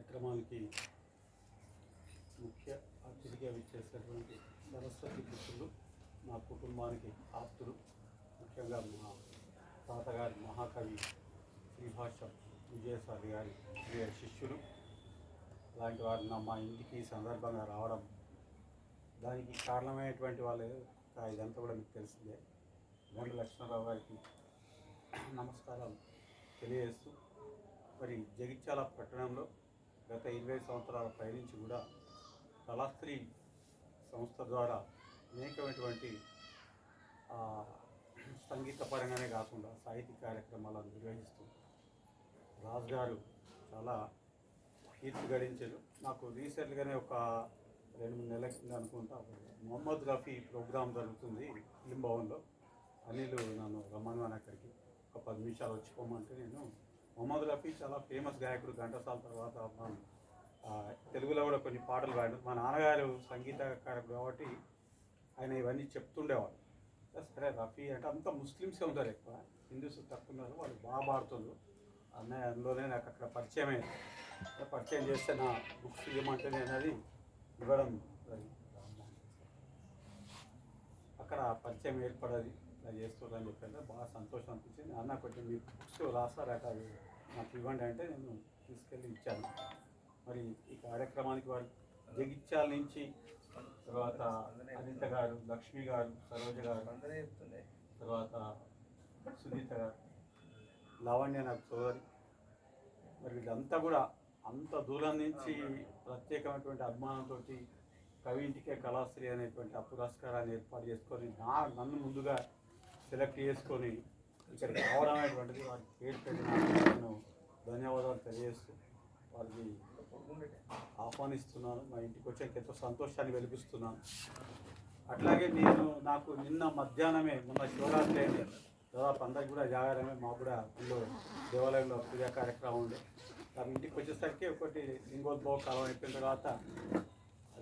కార్యక్రమానికి ముఖ్య అతిథిగా విచ్చేసినటువంటి సరస్వతి పుత్రులు మా కుటుంబానికి ఆప్తులు ముఖ్యంగా మా తాతగారి మహాకవి శ్రీభాష విజయసారి గారి ప్రియ శిష్యులు. అలాంటి వారు నా మా ఇంటికి ఈ సందర్భంగా రావడం దానికి కారణమైనటువంటి వాళ్ళు ఇదంతా కూడా మీకు తెలిసిందే. గండి లక్ష్మణరావు గారికి నమస్కారం తెలియజేస్తూ మరి జగిత్యాల పట్టణంలో గత ఇరవై సంవత్సరాల పైనుంచి కూడా కళాస్త్రీ సంస్థ ద్వారా అనేకమైనటువంటి ఆ, సంగీత పరంగానే కాకుండా సాహిత్య కార్యక్రమాలను నిర్వహిస్తూ రాజుగారు చాలా కీర్తి గడించారు. నాకు రీసెంట్గానే ఒక రెండు మూడు నెలల కింద అనుకుంటా మొహమ్మద్ రఫీ ప్రోగ్రాం జరుగుతుంది ఫిలిం భవన్లో. అనిల్ నన్ను రమ్మను అక్కడికి ఒక పది నిమిషాలు వచ్చిపోమంటే నేను మొహమ్మద్ రఫీ చాలా ఫేమస్ గాయకుడు ఘంటసాల తర్వాత మన తెలుగులో కూడా కొన్ని పాటలు పాడాడు మా నాన్నగారు సంగీతకారకుడు కాబట్టి ఆయన ఇవన్నీ చెప్తుండేవాడు సరే రఫీ అంటే అంత ముస్లిమ్సే ఉంటారు ఎక్కువ. హిందూస్ తక్కువ ఉన్నారు. వాళ్ళు బాగా పాడుతుండ్రు. అన్నయ్య అందులోనే నాకు అక్కడ పరిచయం అయింది పరిచయం చేస్తే నా బుక్స్ ఇవ్వమంటే నేను అది ఇవ్వడం అక్కడ పరిచయం ఏర్పడది. ఇలా చేస్తుందని చెప్పారు బాగా సంతోషం అనిపించింది. అన్న కొంచెం మీ బుక్స్ రాస్తారట అది. నాకు ఇవ్వండి అంటే నేను తీసుకెళ్ళి ఇచ్చాను. మరి ఈ కార్యక్రమానికి వారు జగిత్యాల నుంచి తర్వాత అనిత గారు లక్ష్మి గారు సరోజ గారు అందరే తర్వాత సునీత గారు లావణ్య నాకు సోదరి మరి వీళ్ళంతా కూడా అంత దూరం నుంచి ప్రత్యేకమైనటువంటి అభిమానంతో కవి ఇంటికే కళాశ్రీ అనేటువంటి ఆ పురస్కారాన్ని ఏర్పాటు చేసుకొని నా నన్ను ముందుగా సెలెక్ట్ చేసుకొని ఇక్కడ రావడం అనేటువంటిది వారికి పేరు పెట్టిన నేను ధన్యవాదాలు తెలియజేస్తూ వారికి ఆహ్వానిస్తున్నాను. మా ఇంటికి వచ్చాక ఎంతో సంతోషాన్ని వెలిపిస్తున్నాను. అట్లాగే నేను నాకు నిన్న మధ్యాహ్నమే మొన్న శివరాత్రి అయింది. దాదాపు అందరికి కూడా జాగారమే. మాకు కూడా ఇందులో దేవాలయంలో పూజా కార్యక్రమం ఉండే దాని ఇంటికి వచ్చేసరికి ఒకటి లింగోద్భవ కాలం అయిపోయిన తర్వాత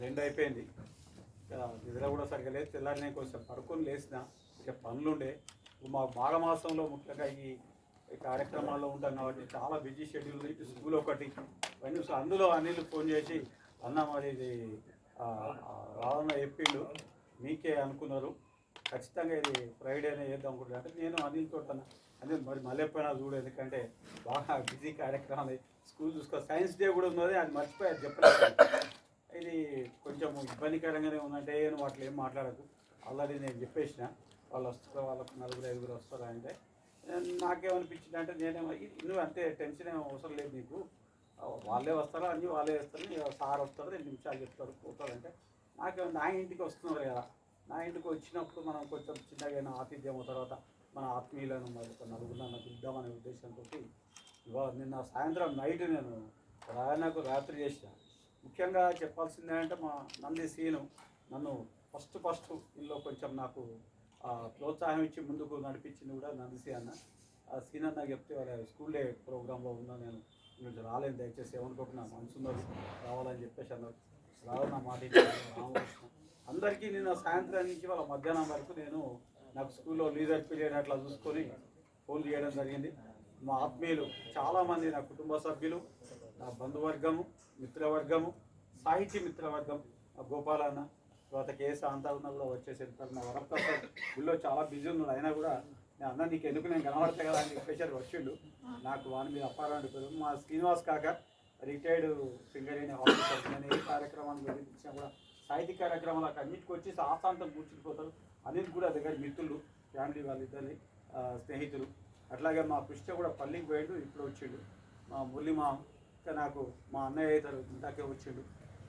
రెండు అయిపోయింది. ఇక నిద్ర కూడా సరిగ్గా లేదు. తెల్లారి నేను కొంచెం పడుకొని లేచిన ఇక పనులుండే. మా మాఘమాసంలో ముఖ్యంగా ఈ కార్యక్రమాల్లో ఉంటాం కాబట్టి చాలా బిజీ షెడ్యూల్ ఉంది. స్కూల్ ఒకటి. ఇవన్నీ అందులో అనిల్ ఫోన్ చేసి అన్న మరి ఇది ఆ, చెప్పిండు మీకే అనుకున్నారు. ఖచ్చితంగా ఇది ఫ్రైడేనే చేద్దాం అనుకుంటున్నా అంటే నేను అనిల్ తోట అనిల్ మరి మళ్ళీ పోయినా చూడు ఎందుకంటే బాగా బిజీ కార్యక్రమాలు. స్కూల్ చూసుకో. సైన్స్ డే కూడా ఉన్నది అది మర్చిపోయారు చెప్పలేదు. ఇది కొంచెం ఇబ్బందికరంగానే ఉందంటే నువ్వు అట్లా ఏం మాట్లాడకు. ఆల్రెడీ నేను చెప్పేసిన. వాళ్ళు వస్తారు వాళ్ళకు నలుగురు ఐదుగురు వస్తారు అంటే నేను నాకేమనిపించింది అంటే నేనేమో నువ్వు అంతే టెన్షన్ ఏం అవసరం లేదు నీకు. వాళ్ళే వస్తారా అన్నీ వాళ్ళే వస్తారు సార్ వస్తారు రెండు నిమిషాలు చెప్తారు పోతారు అంటే నాకేమో నా ఇంటికి వస్తున్నారు కదా. నా ఇంటికి వచ్చినప్పుడు మనం కొంచెం చిన్నగా ఆతిథ్యం తర్వాత మన ఆత్మీయులను మరి ఒక నలుగురు పిలుద్దామనే ఉద్దేశంతో ఇవాళ నిన్న సాయంత్రం నైట్ నేను రాయనకు రాత్రి చేసిన. ముఖ్యంగా చెప్పాల్సింది అంటే మా నంది సీను నన్ను ఫస్ట్ ఫస్ట్ ఇందులో కొంచెం నాకు ప్రోత్సాహం ఇచ్చి ముందుకు నడిపించింది కూడా నందిసి అన్న. ఆ సీన్ అన్న చెప్తే వాళ్ళ స్కూల్ డే ప్రోగ్రాంలో ఉన్నా నేను ఈరోజు రాలేను దయచేసి ఏమనుకోకుండా మనసు రావాలని చెప్పేసి అన్నారు. రావాలి నా మాట అందరికీ నేను సాయంత్రం నుంచి వాళ్ళ మధ్యాహ్నం వరకు నేను నాకు స్కూల్లో లీజర్ పీరియడ్ అట్లా చూసుకొని ఫోన్ చేయడం జరిగింది. మా ఆత్మీయులు చాలామంది నా కుటుంబ సభ్యులు నా బంధువర్గము మిత్రవర్గము సాహితీ మిత్రవర్గం ఆ గోపాలన్న తర్వాత కేసు అంతా ఉన్నా కూడా వచ్చేసి వెళ్తారు మా వరప్రసాద్ ఊళ్ళో చాలా బిజీ ఉన్నాడు. అయినా కూడా నేను అన్న నీకు ఎందుకు నేను కనబడతా కదా అని చెప్పేసి వచ్చిండు. నాకు వాని మీద అప్పారాన్ని పేరు మా శ్రీనివాస్ కాక రిటైర్డ్ సింగర్ అయిన ఆఫీసర్ నేను ఏ కార్యక్రమాన్ని నిర్వహించినా కూడా సాహిత్య కార్యక్రమాలకు అన్నిటికి వచ్చి ఆశాంతం కూర్చుకుపోతారు అనేది కూడా దగ్గర మిత్రులు ఫ్యామిలీ వాళ్ళిద్దరి ఆ, స్నేహితులు. అట్లాగే మా కృష్ణ కూడా పల్లికి పోయాడు ఇప్పుడు వచ్చిండు. మా మురళి మా నాకు మా అన్నయ్య అవుతారు ఇందాకే వచ్చిండు.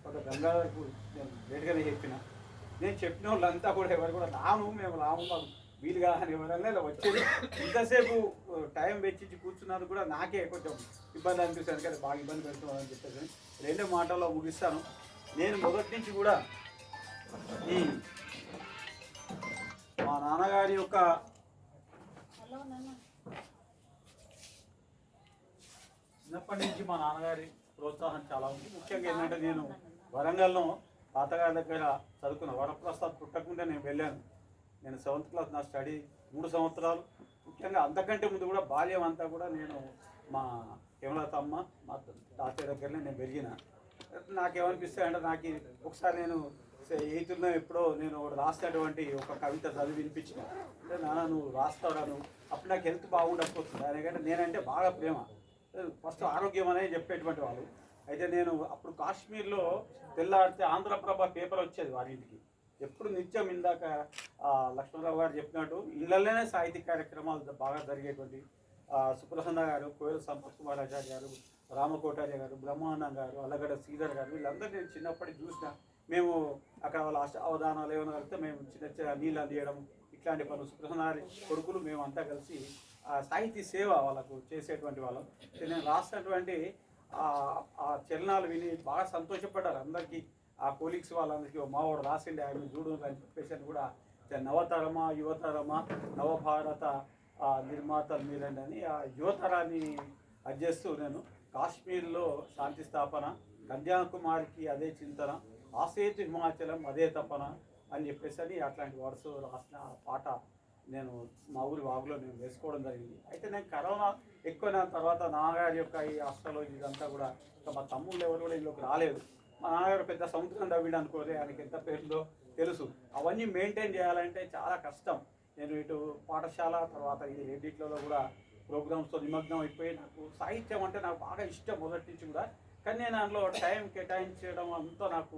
ఒక గంగాధర్కు నేను లేట్గానే చెప్పిన. నేను చెప్పిన వాళ్ళంతా కూడా ఎవరు కూడా రాము మేము రాము మాకు వీలుగా అని ఎవరన్నా ఇలా వచ్చేది. ఇంతసేపు టైం వెచ్చించి కూర్చున్నారు కూడా నాకే కొంచెం ఇబ్బంది అనిపిస్తుంది కానీ బాగా ఇబ్బంది పెడుతున్నాను చెప్పేసి. రెండే మాటల్లో ముగిస్తాను. నేను మొదటి నుంచి కూడా ఈ మా నాన్నగారి యొక్క చిన్నప్పటి నుంచి మా నాన్నగారి ప్రోత్సాహం చాలా ఉంది. ముఖ్యంగా ఏంటంటే నేను వరంగల్లో తాతగారి దగ్గర చదువుకున్న వరప్రసాద్ పుట్టకుండా నేను వెళ్ళాను. నేను సెవెంత్ క్లాస్ నా స్టడీ మూడు సంవత్సరాలు. ముఖ్యంగా అంతకంటే ముందు కూడా బాల్యం అంతా కూడా నేను మా హేమలతమ్మ మా తాతయ్య దగ్గరనే నేను పెరిగిన. నాకేమనిపిస్తాయి అంటే నాకు ఒకసారి నేను ఎయిత్లో ఎప్పుడో నేను రాసినటువంటి ఒక కవిత చదివి వినిపించిన. అంటే నాన్న నువ్వు రాస్తావురా నువ్వు? అప్పుడు నాకు హెల్త్ బాగుండకపోతుంది. ఎందుకంటే నేనంటే బాగా ప్రేమ. ఫస్ట్ ఆరోగ్యం అనేది చెప్పేటువంటి వాళ్ళు. అయితే నేను అప్పుడు కాశ్మీర్లో తెల్లాడితే ఆంధ్రప్రభ పేపర్ వచ్చేది వారింటికి ఎప్పుడు నిత్యం ఇందాక లక్ష్మణరావు గారు చెప్పినట్టు ఇళ్ళలోనే సాహిత్య కార్యక్రమాలు బాగా జరిగేటువంటి సుప్రసన్న గారు కోయల సంపత్ కుమార్ ఆచార్య గారు రామకోటార్య గారు బ్రహ్మానందం గారు అల్లగడ్డ శ్రీధర్ గారు వీళ్ళందరూ నేను చిన్నప్పటి చూసిన. మేము అక్కడ వాళ్ళ అష్ట అవధానాలు ఏమైనా కలిగితే మేము చిన్న చిన్న నీళ్ళు అందియడం ఇట్లాంటి పనులు సుప్రసన్న కొడుకులు మేము అంతా కలిసి ఆ సాహితీ సేవ వాళ్ళకు చేసేటువంటి వాళ్ళం. నేను రాసినటువంటి ఆ చలనాలు విని బాగా సంతోషపడ్డారు అందరికీ. ఆ కోలీగ్స్ వాళ్ళందరికీ మా వాడు రాసిండే ఆయన చూడు అని చెప్పేసి అని కూడా నవతరమా యువతరమా నవభారత నిర్మాతలు మీరండి అని ఆ యువతరాన్ని అడ్జేస్తూ నేను కాశ్మీర్లో శాంతి స్థాపన కన్యాకుమారికి అదే చింతన ఆసేతు హిమాచలం అదే తపన అని చెప్పేసి అని అట్లాంటి వర్డ్స్ రాసిన పాట నేను మా ఊరి వాగులో నేను వేసుకోవడం జరిగింది. అయితే నేను కరోనా ఎక్కువ తర్వాత నాన్నగారి యొక్క ఈ హాస్టల్లో ఇదంతా కూడా ఇంకా మా తమ్ముళ్ళు ఎవరు కూడా ఇందులోకి రాలేదు. మా నాన్నగారు పెద్ద సముద్రం తవ్విడు అనుకోలే ఆయనకి ఎంత పేరుందో తెలుసు. అవన్నీ మెయింటైన్ చేయాలంటే చాలా కష్టం. నేను ఇటు పాఠశాల తర్వాత ఇది రెండిట్లలో కూడా ప్రోగ్రామ్స్తో నిమగ్నం అయిపోయి నాకు సాహిత్యం అంటే నాకు బాగా ఇష్టం మొదటి నుంచి కూడా. కానీ నేను అందులో టైం కేటాయించడం అంతా నాకు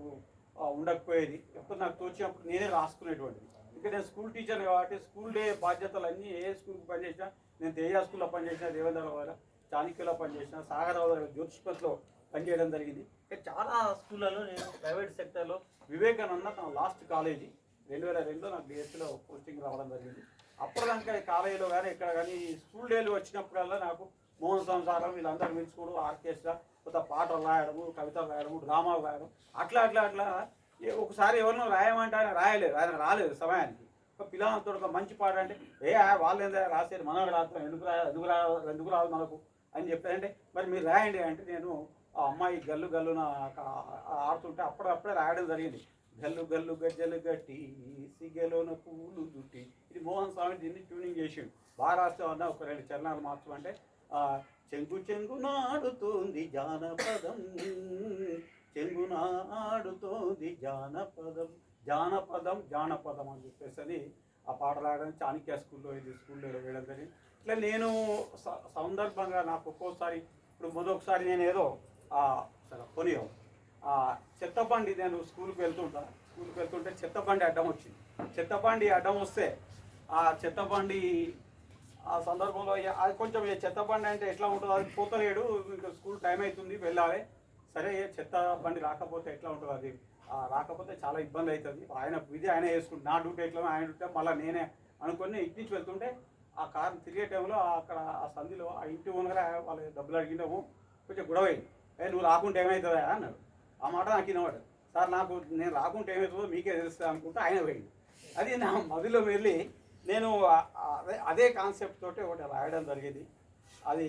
ఉండకపోయేది. ఎప్పుడు నాకు తోచినప్పుడు నేనే రాసుకునేటువంటిది. ఇక్కడ నేను స్కూల్ టీచర్ కాబట్టి స్కూల్ డే బాధ్యతలు అన్నీ ఏ స్కూల్కి పనిచేసినా నేను తేజ స్కూల్లో పనిచేసిన దేవేంద్ర వారి చాణక్యలో పనిచేసిన సాగరావు జ్యోతిష్పత్లో పనిచేయడం జరిగింది. ఇక్కడ చాలా స్కూళ్ళలో నేను ప్రైవేట్ సెక్టర్లో వివేకానంద తన లాస్ట్ కాలేజీ రెండు వేల రెండులో నాకు డిఎస్సీలో పోస్టింగ్ రావడం జరిగింది. అప్పటిదాకా ఈ కాలేజీలో కానీ ఇక్కడ కానీ ఈ స్కూల్ డేలు వచ్చినప్పుడల్లా నాకు మోహన్ సంసారం వీళ్ళందరూ పిలుచుకోవడం ఆర్కెస్ట్రా కొత్త పాటలు రాయడము కవితలు రాయడము డ్రామాలు రాయడం అట్లా అట్లా అట్లా ఒకసారి ఎవరినో రాయమంటే ఆయన రాయలేదు ఆయన రాలేదు సమయానికి. ఒక పిల్లలతో ఒక మంచి పాట అంటే ఏ వాళ్ళు ఏందా రాసేది? మనం రాస్తాం ఎందుకు రా ఎందుకు రా ఎందుకు రాదు మనకు? అని చెప్పారంటే మరి మీరు రాయండి అంటే నేను ఆ అమ్మాయి గల్లు గల్లున ఆడుతుంటే అప్పుడప్పుడే రాయడం జరిగింది. గల్లు గల్లు గజ్జలు గట్టి సిగలోన పూలు దుట్టి. ఇది మోహన్ స్వామి దీన్ని ట్యూనింగ్ చేసిండు. బాగా రాస్తామన్నా ఒక రెండు చరణాలు మార్చమంటే చెంగు చెంగు నాడుతుంది జానపదం. చెంగు నాడుతోంది జానపదం. జానపదం జానపదం అని చెప్పేసి అని ఆ పాట రాయడం చాణక్య స్కూల్లో ఇది స్కూల్లో వేయడం జరిగింది. ఇట్లా నేను స- సందర్భంగా నాకు ఒక్కోసారి ఇప్పుడు మొదొకసారి నేను ఏదో సరే పోనీయం ఆ నేను స్కూల్కి వెళ్తుంటా. స్కూల్కి వెళ్తుంటే చెత్తబండి అడ్డం వచ్చింది. చెత్తబండి అడ్డం వస్తే ఆ చెత్తబండి ఆ సందర్భంలో అది కొంచెం చెత్తబండి అంటే ఎట్లా ఉంటుందో అది పోతలేడు. ఇంకా స్కూల్ టైం అవుతుంది వెళ్ళాలి. సరే చెత్త బండి రాకపోతే ఎట్లా ఉంటుంది అది? రాకపోతే చాలా ఇబ్బంది అవుతుంది ఆయన ఇది ఆయన వేసుకుంటే నా డ్యూటీ ఎట్లా ఆయన డ్యూటీ మళ్ళీ నేనే అనుకుని ఇంటి నుంచి వెళ్తుంటే ఆ కార్ తిరిగే టైంలో అక్కడ ఆ సంధిలో ఆ ఇంటి ఓనర్ వాళ్ళు డబ్బులు అడిగినాము కొంచెం గొడవ అయింది ఏ నువ్వు రాకుంటే ఏమవుతుందా అన్నాడు. ఆ మాట నాకు వినవాడు సార్ నాకు నేను రాకుంటే ఏమవుతుందో మీకే తెలుస్తుంది అనుకుంటే ఆయన పోయింది అది నా మదిలో వెళ్ళి నేను అదే అదే కాన్సెప్ట్ తోటి ఒకటి రాయడం జరిగేది. అది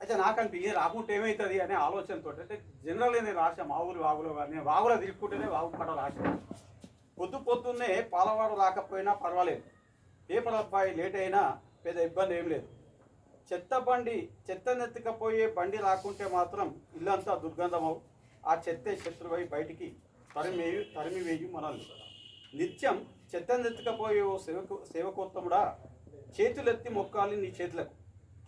అయితే నాకంటే ఇది రాకుంటే ఏమవుతుంది అనే ఆలోచనతో అంటే జనరల్గా నేను రాసా మా ఊరి వాగులో కానీ వాగులో తిరుక్కుంటేనే వాగు పడ రాశాను పొద్దు పొద్దున్నే పాలవాడు రాకపోయినా పర్వాలేదు. పేపర్ అబ్బాయి లేట్ అయినా పెద్ద ఇబ్బంది ఏం లేదు. చెత్త బండి చెత్త నెత్తకపోయే బండి రాకుంటే మాత్రం ఇల్లంతా దుర్గంధం అవు ఆ చెత్తే శత్రువై బయటికి తరిమేయు తరిమివేయు మనల్ని. నిత్యం చెత్త నెత్తకపోయే ఓ సేవకు సేవకోత్తముడా చేతులెత్తి మొక్కాలి నీ చేతులకు.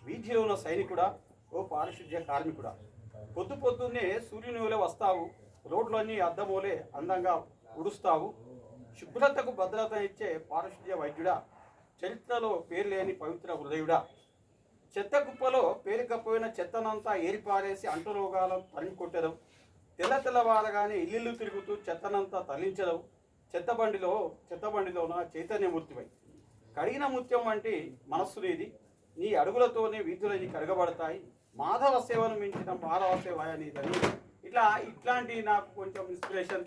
వీధిలో ఉన్న సైనికుడా ఓ పారిశుద్ధ్య కార్మికుడా. పొద్దు పొద్దున్నే సూర్యుని వలె వస్తావు రోడ్లన్నీ అద్దమోలే అందంగా ఉడుస్తావు. శుభ్రతకు భద్రత ఇచ్చే పారిశుద్ధ్య వైద్యుడా చరిత్రలో పేరు లేని పవిత్ర హృదయుడా. చెత్త కుప్పలో పేరుకపోయిన చెత్తనంతా ఏరిపారేసి అంటురోగాలను తరిమి కొట్టడం తెల్ల తెల్లవారగానే ఇల్లు తిరుగుతూ చెత్తనంతా తరలించడం చెత్తబండిలో చెత్తబండిలోన చెత్త చైతన్యమూర్తివై. కడిగిన ముత్యం వంటి మనస్సు నీది నీ అడుగులతోనే వీధులని కడగబడతాయి. మాధవ సేవను మించిన మాధవ సేవ అనేదని ఇట్లా ఇట్లాంటి నాకు కొంచెం ఇన్స్పిరేషన్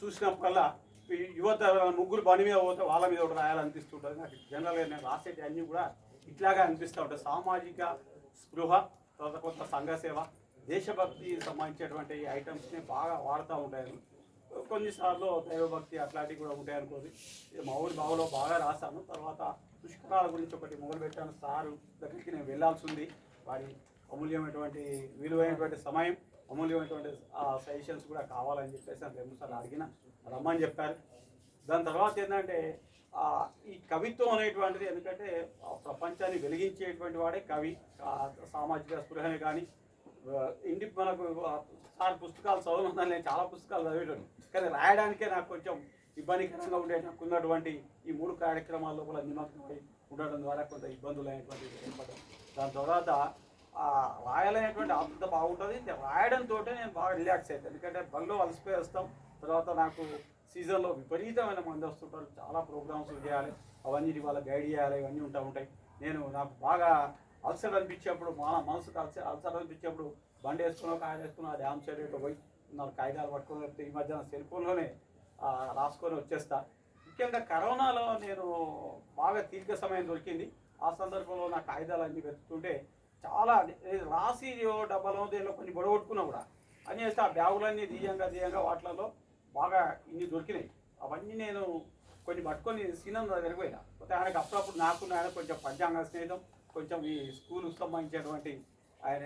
చూసినప్పుడల్లా ఈ యువత ముగ్గురు బని మీద పోతే వాళ్ళ మీద ఒకటి రాయాలనిపిస్తుంటుంది. నాకు జనరల్గా నేను రాసేటి అన్నీ కూడా ఇట్లాగా అనిపిస్తూ ఉంటాయి. సామాజిక స్పృహ తర్వాత కొంత సంఘ సేవ దేశభక్తి సంబంధించినటువంటి ఐటమ్స్ని బాగా వాడుతూ ఉంటాయి. కొన్నిసార్లు దైవభక్తి అట్లాంటివి కూడా ఉంటాయి అనుకోది మా ఊరి బావలో బాగా రాశాను. తర్వాత పుష్కరాల గురించి ఒకటి మొదలు పెట్టాను సారు దగ్గరికి నేను వెళ్ళాల్సి ఉంది. వారి అమూల్యమైనటువంటి విలువైనటువంటి సమయం అమూల్యమైనటువంటి సజెషన్స్ కూడా కావాలని చెప్పేసి నేను రెండుసార్లు అడిగిన రమ్మని చెప్పారు. దాని తర్వాత ఏంటంటే ఈ కవిత్వం అనేటువంటిది ఎందుకంటే ప్రపంచాన్ని వెలిగించేటువంటి వాడే కవి సామాజిక స్పృహని కానీ ఇంటి మనకు సార్ పుస్తకాలు చదవమని నేను చాలా పుస్తకాలు చదివేటాను కానీ రాయడానికే నాకు కొంచెం ఇబ్బందికరంగా ఉండే నాకు ఉన్నటువంటి ఈ మూడు కార్యక్రమాల లోపల నిమగ్నమై ఉండడం ద్వారా కొంత ఇబ్బందులు అయినటువంటి ఏర్పడ్డాయి. దాని తర్వాత రాయాలనేటువంటి ఆతృత బాగుంటుంది. రాయడంతో నేను బాగా రిలాక్స్ అవుతాను ఎందుకంటే బల్లో అలసిపోయి వస్తాం. తర్వాత నాకు సీజన్లో విపరీతమైన మంది వస్తుంటారు. చాలా ప్రోగ్రామ్స్ చేయాలి. అవన్నీ వాళ్ళ గైడ్ చేయాలి. ఇవన్నీ ఉంటా ఉంటాయి. నేను నాకు బాగా అల్సర్ అనిపించేప్పుడు మన మనసుకు అల్సర్ అల్సర్ అనిపించేప్పుడు బండి వేసుకున్నా కాయ వేసుకున్నా డ్యామ్ సైడ్ పోయి నాకు కాగితాలు పట్టుకొని వస్తే ఈ మధ్యన సెల్ ఫోన్లోనే రాసుకొని వచ్చేస్తా. ముఖ్యంగా కరోనాలో నేను బాగా తీర్ఘ సమయం దొరికింది. ఆ సందర్భంలో నా కాగితాలు అన్నీ వెతుకుంటే చాలా రాసి ఓ డబ్బాలో దీనిలో కొన్ని గొడవట్టుకున్నా కూడా. అని చేస్తే ఆ బ్యాగులన్నీ దియ్యంగా దియ్యంగా వాటిలలో బాగా ఇన్ని దొరికినాయి. అవన్నీ నేను కొన్ని పట్టుకొని సీనం జరిగిపోయినా పోతే ఆయనకు అప్పుడప్పుడు నాకు ఆయన కొంచెం పంచాంగ స్నేహితం కొంచెం ఈ స్కూల్కి సంబంధించినటువంటి ఆయన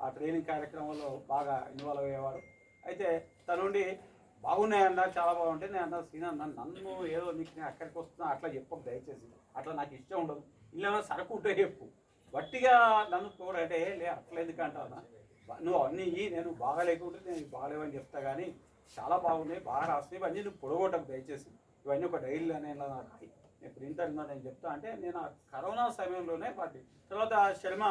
ఆ ట్రైనింగ్ కార్యక్రమంలో బాగా ఇన్వాల్వ్ అయ్యేవాడు. అయితే తనుండి బాగున్నాయన్న చాలా బాగుంటే నేను అన్న సీన్ అన్న నన్ను ఏదో నీకు నేను అక్కడికి వస్తున్నా అట్లా చెప్పకు దయచేసి. అట్లా నాకు ఇష్టం ఉండదు. ఇలా సరుకు ఉంటే చెప్పు. వట్టిగా నన్ను చూడంటే లే అట్లా ఎందుకు అంటావా నువ్వు అన్నీ నేను బాగా లేకుంటే నేను బాగాలేవని చెప్తా కానీ చాలా బాగున్నాయి బాగా రాసినాయి ఇవన్నీ నువ్వు పొడగొట్టకు దయచేసి. ఇవన్నీ ఒక డైరీలో నేను రాయి. నేను ప్రింటర్ నేను చెప్తా అంటే నేను ఆ కరోనా సమయంలోనే వాటి తర్వాత శర్మ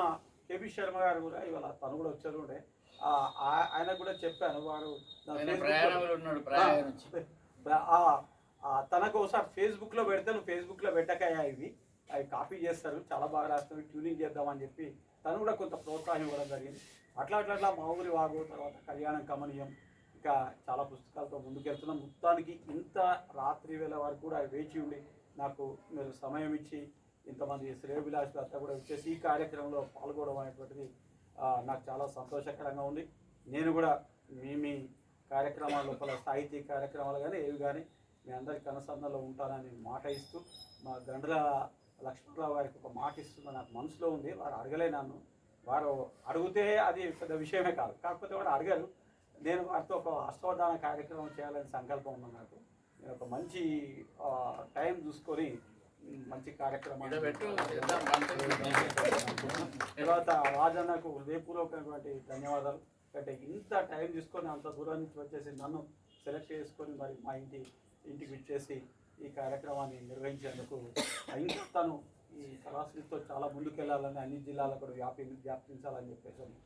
కేపీ శర్మ గారు కూడా ఇవాళ తను కూడా వచ్చారు ఉండే. ఆ, ఆ- ఆయనకు కూడా చెప్పాను వారు నా ఆయన Facebook లో- ప్రయాణంలో ఉన్నాడు ప్రయాణం నుంచి. ఆ, ఆ, తనకు ఒకసారి ఫేస్బుక్లో పెడితే నువ్వు ఫేస్బుక్లో పెట్టకయ్యా ఇవి. అవి కాపీ చేస్తారు చాలా బాగా రాస్తారు ట్యూనింగ్ చేద్దామని చెప్పి తను కూడా కొంత ప్రోత్సాహం ఇవ్వడం జరిగింది. అట్లా అట్లా అట్లా మా ఊరి వాగు తర్వాత కళ్యాణం కమనీయం ఇంకా చాలా పుస్తకాలతో ముందుకెళ్తున్నాం. మొత్తానికి ఇంత రాత్రి వేళ వరకు కూడా వేచి ఉండి నాకు మీరు సమయం ఇచ్చి ఇంతమంది శ్రేయభిలాషులు అంతా కూడా వచ్చేసి ఈ కార్యక్రమంలో పాల్గొనడం అనేటువంటిది నాకు చాలా సంతోషకరంగా ఉంది. నేను కూడా మీ మీ కార్యక్రమాల లోపల సాహితీ కార్యక్రమాలు కానీ ఏవి కానీ మీ అందరికీ అనుసంధానంలో ఉంటానని మాట ఇస్తూ మా గండ్ర లక్ష్మణరావు వారికి ఒక మాట ఇస్తున్న నాకు మనసులో ఉంది. వారు అడగలే నన్ను. వారు అడిగితే అది పెద్ద విషయమే కాదు. కాకపోతే వారు అడగారు నేను వారితో ఒక అష్టవధాన కార్యక్రమం చేయాలని సంకల్పం ఉంది నాకు. నేను ఒక మంచి టైం చూసుకొని మంచి కార్యక్రమం తర్వాత రాజన్నకు హృదయపూర్వకమైనటువంటి ధన్యవాదాలు. అంటే ఇంత టైం తీసుకొని అంత దూరం నుంచి వచ్చేసి నన్ను సెలెక్ట్ చేసుకొని మరి మా ఇంటి ఇంటికి ఇచ్చేసి ఈ కార్యక్రమాన్ని నిర్వహించేందుకు ఇంకా తను ఈ కళాశ్రీతో చాలా ముందుకెళ్ళాలని అన్ని జిల్లాలకు కూడా వ్యాపి వ్యాపించాలని చెప్పేసి అని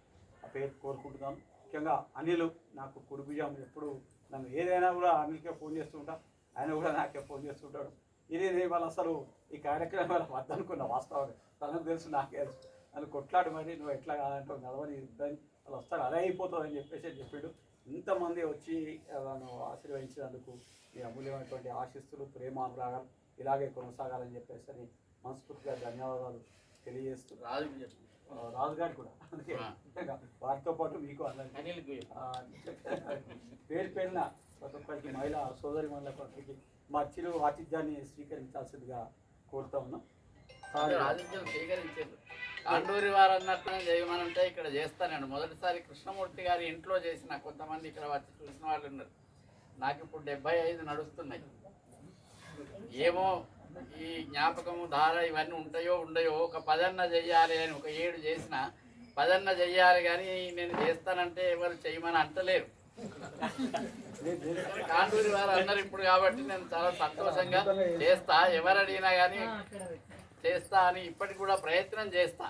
ఆ పేరు కోరుకుంటున్నాను. ముఖ్యంగా అనిల్ నాకు కుడిభుజం ఎప్పుడు నన్ను ఏదైనా కూడా అనిల్కే ఫోన్ చేస్తుంటా ఆయన కూడా నాకే ఫోన్ చేస్తుంటాడు. ఇది వాళ్ళు అసలు ఈ కార్యక్రమాలు వద్దనుకున్న వాస్తవం తనకు తెలుసు నాకే తెలుసు. నన్ను కొట్లాడు మరి నువ్వు ఎట్లా కాదంటావు నడవని ఇద్దని వాళ్ళు వస్తారు అదే అయిపోతుంది అని చెప్పేసి చెప్పాడు. ఇంతమంది వచ్చి నన్ను ఆశీర్వదించినందుకు మీ అమూల్యమైనటువంటి ఆశిస్తులు ప్రేమ అనురాగాలు ఇలాగే కొనసాగాలని చెప్పేసి అని మనస్ఫూర్తిగా ధన్యవాదాలు తెలియజేస్తూ రాజు గారు కూడా. అందుకే వారితో పాటు మీకు అందరికీ. పేరు పేరున ప్రతి ఒక్కరికి మహిళా సోదరి మహిళకి మా చిరు ఆతిథ్యాన్ని స్వీకరించాల్సిందిగా కోరుతా ఉన్నాం. స్వీకరించారు. కాండూరి వారు అన్నట్టునే చేయమనంటే ఇక్కడ చేస్తానండి. మొదటిసారి కృష్ణమూర్తి గారి ఇంట్లో చేసిన కొంతమంది ఇక్కడ వచ్చి చూసిన వాళ్ళు ఉన్నారు. నాకు ఇప్పుడు డెబ్బై ఐదు నడుస్తున్నాయి. ఏమో ఈ జ్ఞాపకము ధార ఇవన్నీ ఉంటాయో ఉండయో ఒక పదన్న చెయ్యాలి అని ఒక ఏడు చేసిన పదన్న చెయ్యాలి కానీ నేను చేస్తానంటే ఎవరు చేయమని అంటలేరు. కాండూరి వారు అన్నారు ఇప్పుడు కాబట్టి నేను చాలా సంతోషంగా చేస్తా. ఎవరు అడిగినా కానీ చేస్తా అని ఇప్పటికి కూడా ప్రయత్నం చేస్తా.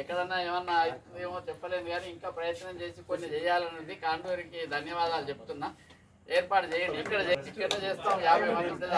ఎక్కడన్నా ఏమన్నా అవుతుందేమో చెప్పలేను కానీ ఇంకా ప్రయత్నం చేసి కొన్ని చేయాలన్నది కాండూరికి ధన్యవాదాలు చెప్తున్నా. ఏర్పాటు చేయండి. ఇక్కడ ఇక్కడ చేస్తాం. యాభై మంది ఉంటుంది